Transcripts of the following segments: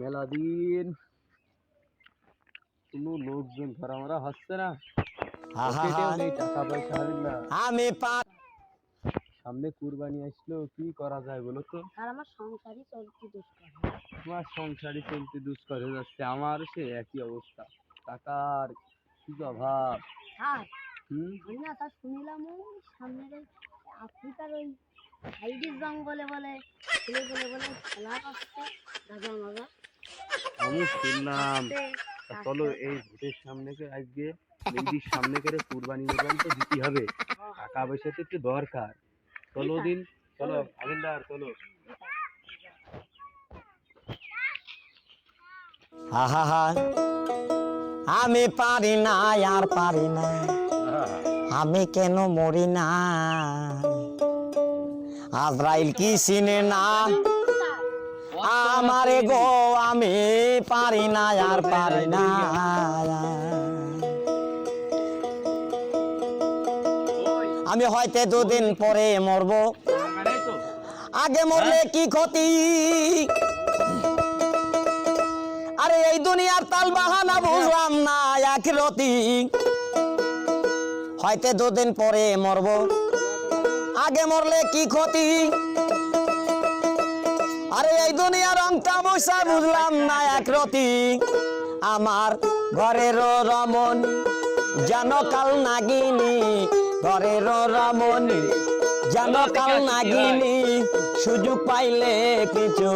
মেলা দিন। কোনো লোকজন ধরা মরা হচ্ছে না। টাকা পয়সা হাবিল্লা আমি সামনে কুরবানি আসলো কি করা যায় বলো তো? আর আমার সংসারই চলতে দুষ্কর। তোমার সংসারই চলতে দুষ্কর হয়ে যাচ্ছে। আমার সে একই অবস্থা। টাকার কি অভাব। হুম? আমি না শুনিলাম ওই সামনের আফ্রিকার ওই জঙ্গলে বলে বলে বলে খেলা করছে গাজা মাজা আমি শুনলাম চলো এই ভোটের সামনে করে আজকে মেয়েদির সামনে করে কুরবানি তো দিতে হবে। টাকা পয়সা তো একটু দরকার। চলো দিন চলো চলো। আহা। আমি পারি না আর পারি না। আমি কেন মরি না? আজরাইল কি চিনে না? আমারে গো আমি পারি না আর পারি না। আমি হয়তো দুদিন পরে মরবো। আগে মরলে কি ক্ষতি? আরে এই দুনিয়ার তাল বাহানা বুঝলাম না আখিরতি হয়তো দুদিন পরে মরব। আগে মরলে কি ক্ষতি? আরে এই দুনিয়ার অঙ্কা বসা বুঝলাম না একরতি আমার ঘরের রমন যেন কাল নাগিনি। ঘরের রমন যেন কাল নাগিনি। সুযোগ পাইলে কিছু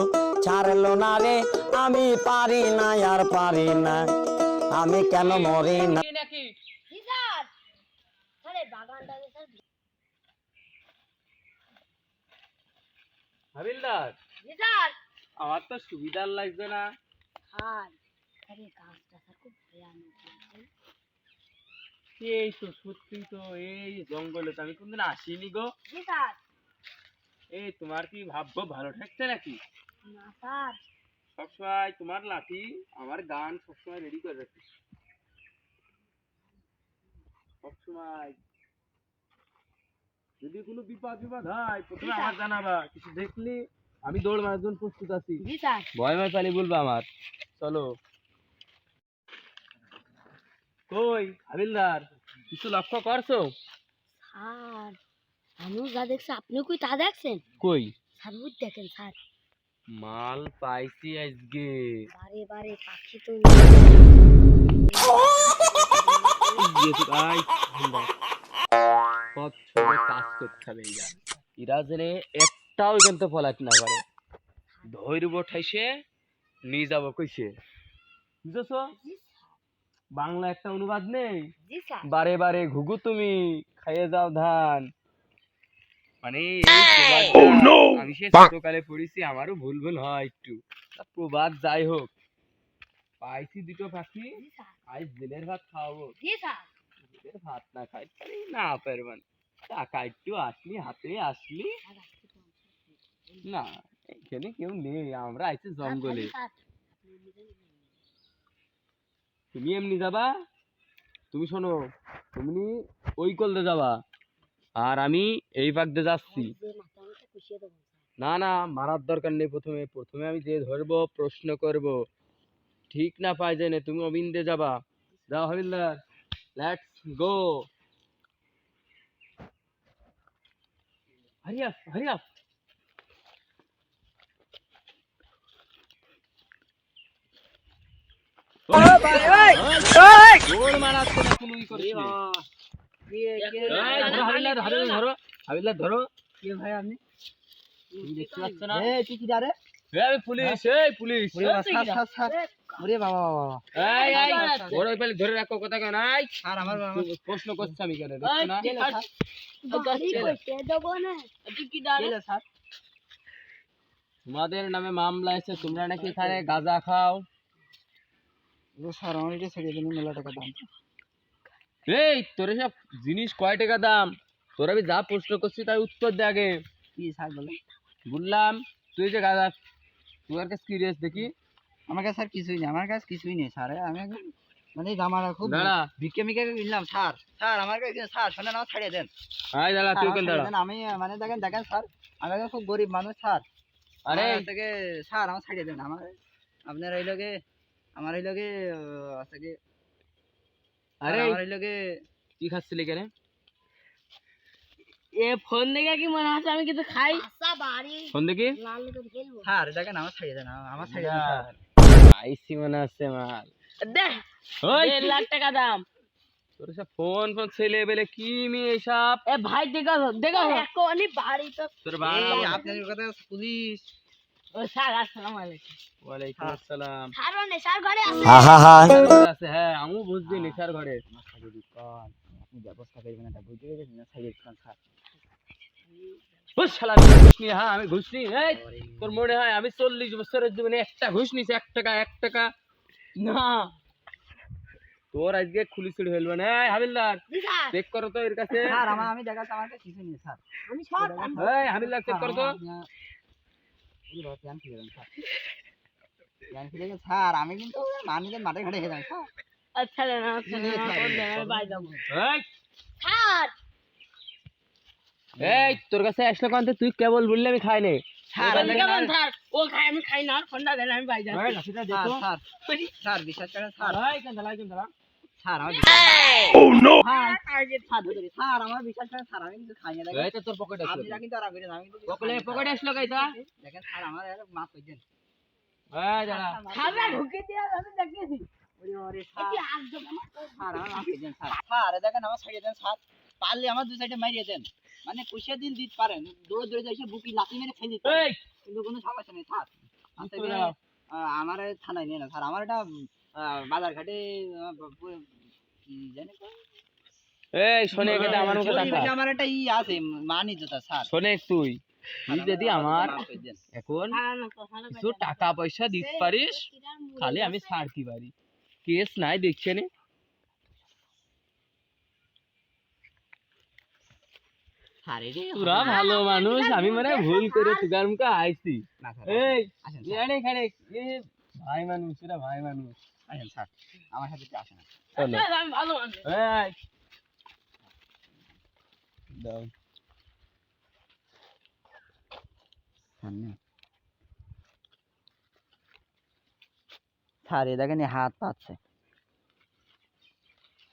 ছাড়লো না রে। আমি পারি না আর পারি না। আমি কেন মরি না? হাবিলদার! আমার তো সুবিধার লাগছে না। এই গাছটা খুব ভয়ানক এই তো সত্যি তো এই জঙ্গলে তো আমি কোনদিন আসিনি গো। এই তোমার কি ভাগ্য ভালো থাকছে নাকি? সবসময় তোমার লাঠি আমার গান সবসময় রেডি করে রাখি। সবসময় যদি কোনো বিপদ বিপদ হয় প্রথমে আমার জানাবা কিছু দেখলি? আমি দৌড় মারার জন্য প্রস্তুত আছি। ভয় ভয় পালি বলবা আমার। চলো। কই হাবিলদার কিছু লক্ষ্য করছ? স্যার আমিও যা দেখছি আপনিও কি তা দেখছেন? কই? স্যার ওই দেখেন স্যার। মাল পাইছি আজকে। বারে বারে পাখি তো কাজ করতে হবে এরা জেনে একটাও এখান থেকে পলাতে না পারে। ধৈর্য ঠাইসে নিয়ে যাব কইছে। বুঝেছ? বাংলা একটা অনুবাদ নেই। বারে বারে ঘুঘু তুমি খাইয়ে যাও ধান। মানে এই প্রবাদটা আমি সে ছোটকালে পড়েছি আমারও ভুল ভুল হয় একটু। তা প্রবাদ যাই হোক। পাইছি দুটো পাখি আজ জেলের ভাত খাওয়াবো। জি স্যার। জেলের ভাত না খাই না পারবেন। টাকা একটু আসলি হাতে আসলি স্যার, আজকে তো আমার না এখানে কেউ নেই আমরা আইছি জঙ্গলে। তুমি এমনি যাবা? তুমি শোনো তুমি ওই কলতে যাবা। আর আমি এই পাক দিয়ে যাচ্ছি। না না মারার দরকার নেই প্রথমে। প্রথমে আমি যে ধরবো প্রশ্ন করব। ঠিক না পাই জেনে তুমি অবিন্দে যাবা। যাও হাবিলদার let's go hurry up hurry up দৌড় মারাচ্ছে না কোনো ই করছে না। ধরো ধরো ধরো ধরো। কে ভাই আপনি? দেখতে পাচ্ছ না? এই তুই কি দাঁড়ে এই পুলিশ এই পুলিশ। ওরে বাবা, স্যার, স্যার, স্যার। ওরে বাবা বাবা বাবা। এই এই ওর পেলে ধরে রাখো কথা কেন এই স্যার আমার আমার প্রশ্ন করছে আমি কেন দেখছ না? তোমাদের নামে মামলা এসে তোমরা নাকি এখানে গাঁজা খাও? স্যার আমার এটা ছেড়ে দিন মেলা টাকা দাম। এই তোর সব জিনিস কয় টাকা দাম? তোর আমি যা প্রশ্ন করছি তার উত্তর দে আগে। কি স্যার বলে? বললাম তুই যে তোর কাছে কি রেস দেখি? আমার কাছে স্যার কিছুই নেই আমার কাছে কিছুই নেই স্যার আমি একদম মানে জামাটা খুব দাঁড়া। মিকে কিনলাম স্যার স্যার আমার কাছে স্যার শোনেন আমার ছাড়িয়ে দেন। আয় দাঁড়া তুই ছাড়িয়ে দাঁড়া? আমি মানে দেখেন দেখেন স্যার আমি খুব গরিব মানুষ স্যার আরে। থেকে স্যার আমার ছাড়িয়ে দেন। আমার আপনার হইল গে আমার হইল গে আছে কি? আরে আমার হইল গে কি খাচ্ছিলি কেন? এ ফোন দেখে কি মনে হচ্ছে আমি কিছু খাই? ফোন দেখি। লাল করে খেলব। স্যার দেখেন আমার ছাড়িয়ে দেন আমার ছাড়িয়ে দেন আইসি মনে আছে মাল। দেখ ওই দেড় লাখ টাকা দাম। তোর সব ফোন ফোন ছেলে বেলে কি মেয়ে সব এ ভাই দেখো দেখো। এখনই বাড়ি তো তোর এই বাবা আপনাদের কথা পুলিশ। হ্যাঁ না আমি ঘুষ হ্যাঁ এই তোর মনে হয় আমি চল্লিশ বছরের জীবনে একটা ঘুষ নিছি এক টাকা এক টাকা? না। তোর আজকে খুলি চুরি হইল না হাবিলদার চেক করো তো এর কাছে। স্যার আমি আমার কাছে কিছু নেই স্যার। আমি সব এই হাবিলদার চেক করো তো। স্যার আমি কিন্তু মানুষের মাঠে ঘাটে খেলাম স্যার আচ্ছা না আমি এই স্যার এই! তোর কাছে আসলো কান্তে তুই কেবল বললি আমি খাই নে। স্যার ফোন দেখে স্যার ও খাই আমি খাই না ফোনটা দেন আমি বাই যাব স্যার স্যার স্যার বিশ্বাস করেন স্যার এই কেন দাঁড়া কেন দাঁড়া স্যার আমার স্যার ধরে ধরে। স্যার আমার বিশ্বাস স্যার আমি কিন্তু খাই না এই তো তোর পকেটে আসলো আপনারা কিন্তু আর আগে আমি পকেটে পকেটে আসলো কাইতা দেখেন স্যার আমার মাফ করে দেন এই দাঁড়া। খাবে ঢুকে দিয়ে আমি দেখেছি ওরে ওরে স্যার কি আসবে আমার স্যার আমার মাফ করে দেন স্যার স্যার দেখেন আমার ছাড়িয়ে দেন স্যার পারলে আমার দু সাইডে মারিয়ে দেন। মানে কুশিয়া দিন দিতে পারেন। দৌড়ে দৌড়ে যাই বুকি লাথি মেরে ফেলে দিতে কিন্তু কোনো সমস্যা নেই থাক আমার থানায় নিয়ে না স্যার আমার এটা আহ, বাজার ঘাটে কি জানি কয়? এই শোনে কেটে আমার মুখে চল্লিশ আমার একটা ই আছে মানি জোতা স্যার। শোনে তুই। তুই যদি আমার মাফ করে দেন। এখন না তো কিছু টাকা পয়সা দিতে পারিস খালি আমি ছাড়তে পারি। কেস নাই দেখছে নে। তোরা ভালো মানুষ আমি মানে ভুল করে তুগার মুখে আইছি। এই ভাই মানুষ ভাই মানুষ। আসেন স্যার। আমার সাথে আসেন। দাও সামনে স্যার দেখেন হাত পাচ্ছে।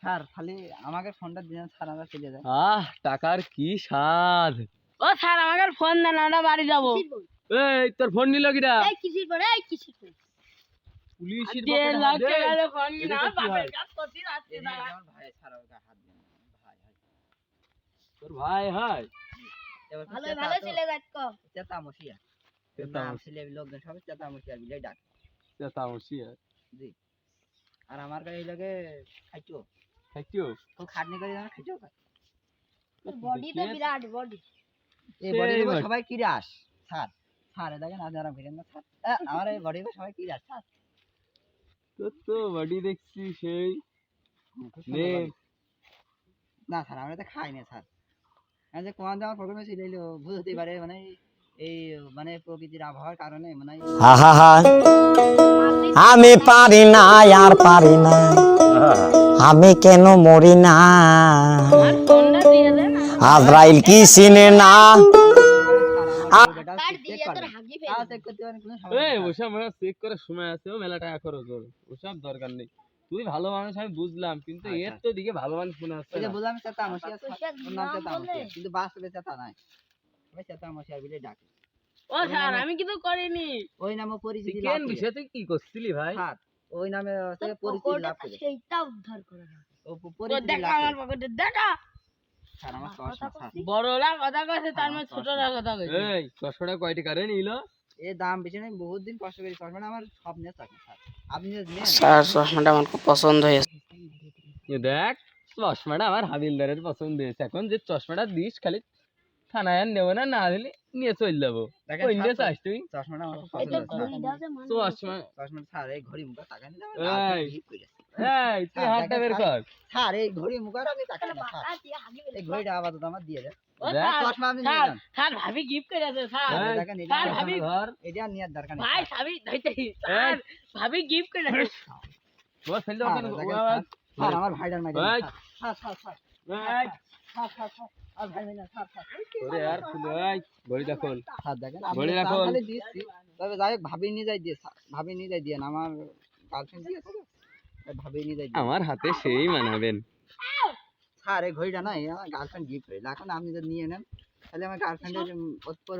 স্যার খালি আমাকে ফোনটা দিন স্যার আমরা চলে যাই। আহ টাকার কি স্বাদ। ও স্যার আমাকে ফোন দেন আমরা বাড়ি যাব। এই তোর ফোন নিল কিরা এই কিসির পরে এই কিসির পরে পুলিশের তোর ভাই হয় ভালো ভালো ছেলে চেতা মশিয়া চেতা ছেলে লোকজন চেতা মশিয়া ডাক। জি। আর আমার কাছে এই লাগে খাইছো? থাকিও তো খাটনি করে জানা খাইছো? বডি তো বিরাট বডি এই বডি সবাই কি রাস স্যার স্যার দেখেন আপনারা ভিড়েন না স্যার আমার এই বডি সবাই কি রাস স্যার তোর তো বডি দেখছি সেই নে। না। স্যার আমরা তো খাই না স্যার। আমি যে কোন আমার প্রোগ্রামে ছিল ভুল হতে পারে মানে এই মানে প্রকৃতির আবহাওয়ার কারণে মানে আহা আমি পারি না আর পারি না। আমি কেন মরি না? আজরাইল কি চিনে না? চেক করার সময় আছে ও মেলা টাকা খরচ হবে। ওসব দরকার নেই। তুই ভালো মানুষ আমি বুঝলাম কিন্তু এর তো দিকে ভালো মানুষ মনে হচ্ছে না। চেতা ওর নাম চেতা? কিন্তু বাস্তবে চেতা নাই। ওই চেতা বিলে ডাকে। ও স্যার আমি কিছু করিনি। ওই নামে পরিচিতি কেন লাভ করে। বিষয় তুই কি করছিলি ভাই? স্যার ওই নামে পরিচিতি লাভ করে। সেইটা উদ্ধার করে ও পরিচিতি দেখা আমার পকেটে দেখা। স্যার আমার কথা চশমা স্যার। বড়রা কথা কইছে তার মানে ছোটরা কথা কইছে। এই ছশোটা কয় টাকা রে নিল? এ দাম বেশি নয় বহুত দিন কষ্ট করে চশমাটা আমার স্বপ্নের চশমা স্যার। আপনি যদি নেন। স্যার চশমাটা আমার খুব পছন্দ হয়েছে। দেখ চশমাটা আমার হাবিলদারের পছন্দ হয়েছে। এখন যে চশমাটা দিস খালি থানায় আর নেব না না দিলে নিয়ে চলে যাব। ওই চাস তুই। চশমাটা আমার মানে চশমা চশমা স্যার এই ঘড়ি মুখা টাকা এই। এই তুই হ্যাঁ, হাতটা দেখেন বের স্যার। কর স্যার এই ঘড়ি মুখার আমি টাকা না স্যার বাঁকা দিয়ে হাগি ফেল এই ঘড়িটা আপাতত আমার দিয়ে দেন ও দেখ, স্যার চশমা আপনি নিয়ে স্যার যান স্যার ভাবি গিফট করেছে স্যার এই, এই দেখেন এটা স্যার, নিয়ে- ভাবি- ধর এটা নেওয়ার দরকার নেই ভাই স্যার। ভাবি ধইতে স্যার ভাবি গিফট করেছে বস ফেল দাও স্যার, কেন দেখেন স্যার, স্যার আমার ভাইটার মাইরে এই। স্যার স্যার স্যার এই, স্যার স্যার স্যার আর ভাই মাইরে স্যার স্যার ওরে আর খুলে এই ঘড়িটা খোল স্যার দেখেন ঘড়ি আপনি রাখুন। খালি দিচ্ছি তবে যাই হোক ভাবি নিয়ে যাই দিয়ে স্যার ভাবি নিয়ে যাই দিয়ে আমার গার্লফ্রেন্ড দিয়ে আমার হাতে সেই মানাবেন। স্যার এই ঘড়িটা আমার গার্লফ্রেন্ড গিফট হইল। এখন আপনি যদি নিয়ে নেন তাহলে আমার গার্লফ্রেন্ডের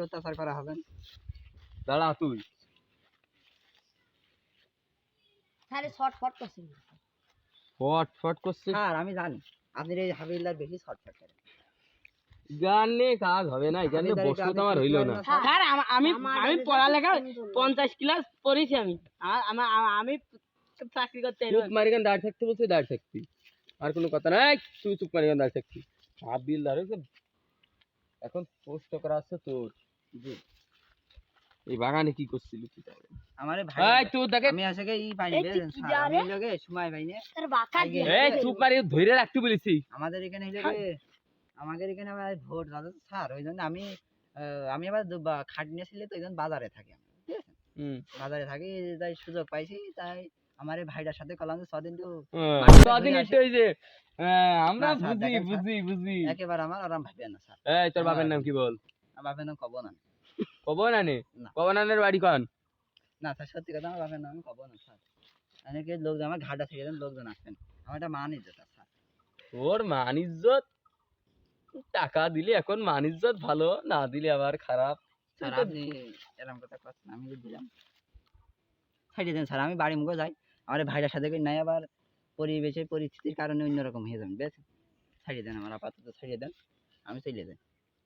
অত্যাচার করা হবে দাঁড়া তুই। স্যার শর্ট ফট করছে। ফট ফট স্যার আমি জানি আপনি এই হাবিলদার বেশি শর্টকাট করেন গান কাজ হবে না এখানে তো আমার হইল না। স্যার? স্যার আমি আমি পড়ালেখা পঞ্চাশ ক্লাস পড়েছি আমি আমি চাকরি করতে। চুপ মারি গান দাঁড়িয়ে থাকতে বলছি দাঁড়িয়ে থাকতি আর কোনো কথা নাই তুই চুপ মারি গান দাঁড়িয়ে থাকতি আবিল এখন পোস্ট করা আছে তোর জি এই বাগানে কি করছিলি তুই তাহলে? আমার ভাই তোর দেখে আমি আসে এই তুই কি আমি লগে সময় পাইনি তার বাঁকা এই চুপ মারি ধরে রাখতে বলেছি। আমাদের এখানে হইলে আমাদের এখানে আবার ভোট দাদা স্যার ওই জন্য আমি আহ, আমি আবার দু- বা- খাট নিয়েছিলে তো ওই জন্য বাজারে থাকি ঠিক আছে? হুম। বাজারে থাকি তাই সুযোগ পাইছি তাই আমার এই ভাইটার সাথে কলাম যে ছদিন তো ঘুরে একটু ওই যে আমরা বুঝি বুঝি বুঝি। একেবারে আমার আরাম ভাববেন না স্যার। এই তোর বাপের নাম কি বল? আমার বাপের নাম কব না কব না। নে না। বাড়ি কন? না স্যার সত্যি কথা আমার বাপের নাম আমি কব না স্যার। অনেকে লোক আমার ঘাটা থেকে লোকজন আসবেন। আমার একটা মান ইজ্জত স্যার। তোর মান ইজ্জত? টাকা দিলে এখন মান ইজ্জত ভালো না দিলে আবার খারাপ। স্যার আপনি এরকম কথা করছেন আমি দিলাম। ছাড়িয়ে দেন স্যার আমি বাড়ি মুখে যাই। আমার এই ভাইটার সাথে নাই আবার পরিবেশের পরিস্থিতির কারণে অন্যরকম হয়ে যাবেন বেশ। ছাড়িয়ে দেন আমার আপাতত ছাড়িয়ে দেন। আমি চলে যাই।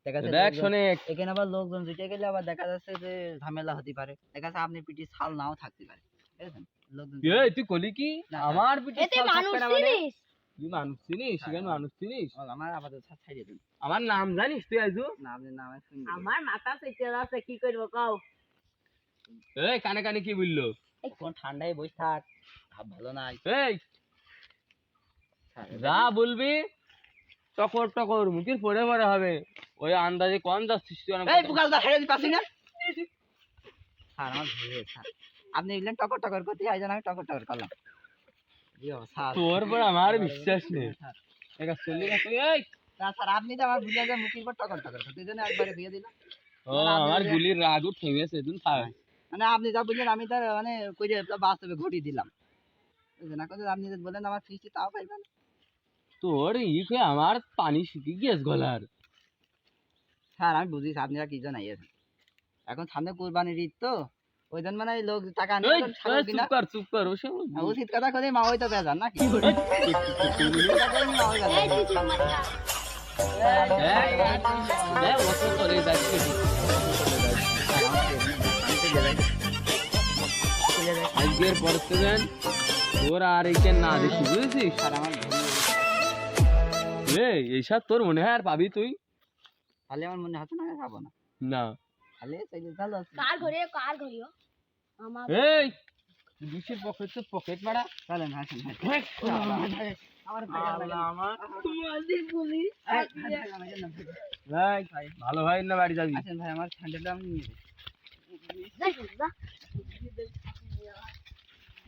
দেখা যাচ্ছে এখানে আবার লোকজন জুটে গেলে আবার দেখা যাচ্ছে যে ঝামেলা হতে পারে। দেখা যাচ্ছে আপনি পিটি ছাল নাও থাকতে পারে। ঠিক এই তুই কলি কি। আমার ছাল থাকবে না মানে? তুই মানুষ চিনিস সেখানে। মানুষ চিনিস? আমার আপাতত ছা- ছাড়িয়ে দেন। আমার নাম জানিস তুই আইজু? না আপনি নামে শুনি আমার মাথা চেতে আছে কি করব কও? এই কানে কানে কি বলল? কোন ঠান্ডায় বসে থাক। ভাব ভালো নাই। এই যা বলবি টকর টকর মুখের পরে পরে হবে। ওই আন্দাজে কম যাচ্ছিস তুই এই বুকাল দা হেরে পাচ্ছি না? স্যার আমার ভুল হয়েছে, আপনি এগুলেন টকর টকর করতে আই আমি টকর টকর করলাম। তোর পর আমার বিশ্বাস নেই। একা চললি না তুই? এই না, স্যার আপনি তো আমার ভুলে যায় মুখের পর টকর টকর করতে। জন্য একবারে দিয়ে দিলাম ও আমার গুলির রাগ উঠে গেছে থাক। মানে আপনি যা বললেন আমি তার মানে কইরে বাস্তবে ঘটিয়ে দিলাম বুঝলেন এখন যদি আপনি যদি বলেন আমার ফিসটি তাও পাইবেন তোর ই খেয়ে আমার পানি শুকিয়ে গিয়েছে গলার স্যার আমি বুঝি আপনারা কি জন আইয়েছেন এখন সামনে কোরবানির ঈদ তো ওই জন্য মানে লোক টাকা এই, এই, কিনা চুপ কর চুপ কর ওসব আর উচিত কথা করে মা ওই তো বেজান নাকি কথা কই মা ওই আজকের পর থেকে তোর আর এইটা না দেখি বুঝেছিস? আমার এই এইসব তোর মনে হয় আর পাবি তুই? তাহলে আমার মনে হচ্ছে না খাব না। না। তাহলে চাইলে ভালো আছে। কার ঘরে কার ঘরে আমার এই বিশের পকেট তো পকেট মারা চলেন হাসেন হাসেন। ভালো ভাই না বাড়ি যাবি? আসেন ভাই আমার স্যান্ডেলটা আমি নিয়ে যাই যাই তো, যা।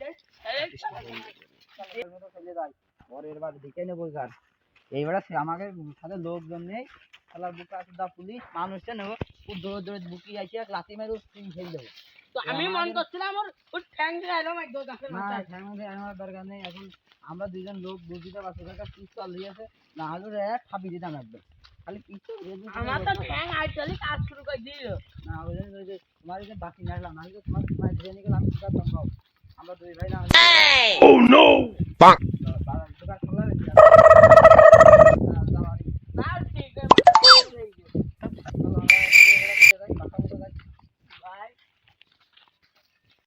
পরের বার দেখে নেব গান এইবার আমাকে সাথে লোকজন নেই খেলার বুকে আছে দা পুলিশ মানুষটা নেব খুব দৌড় দৌড়ে বুকি লাথি মেরে ফেল দেবো আমি মন করছিলাম ওর ওর ঠ্যাং দরকার নেই। এখন আমরা দুইজন লোক বুঝিতে পারছি পিস্তল দিয়েছে না হলে খাবি দিতাম একদম খালি পিস্তল আমার তো ঠ্যাং আইটালি কাজ শুরু করে দিল। না ওই জন্য তোমার বাকি নাড়লাম হলে তোমার গেলাম? আমরা দুই ভাই না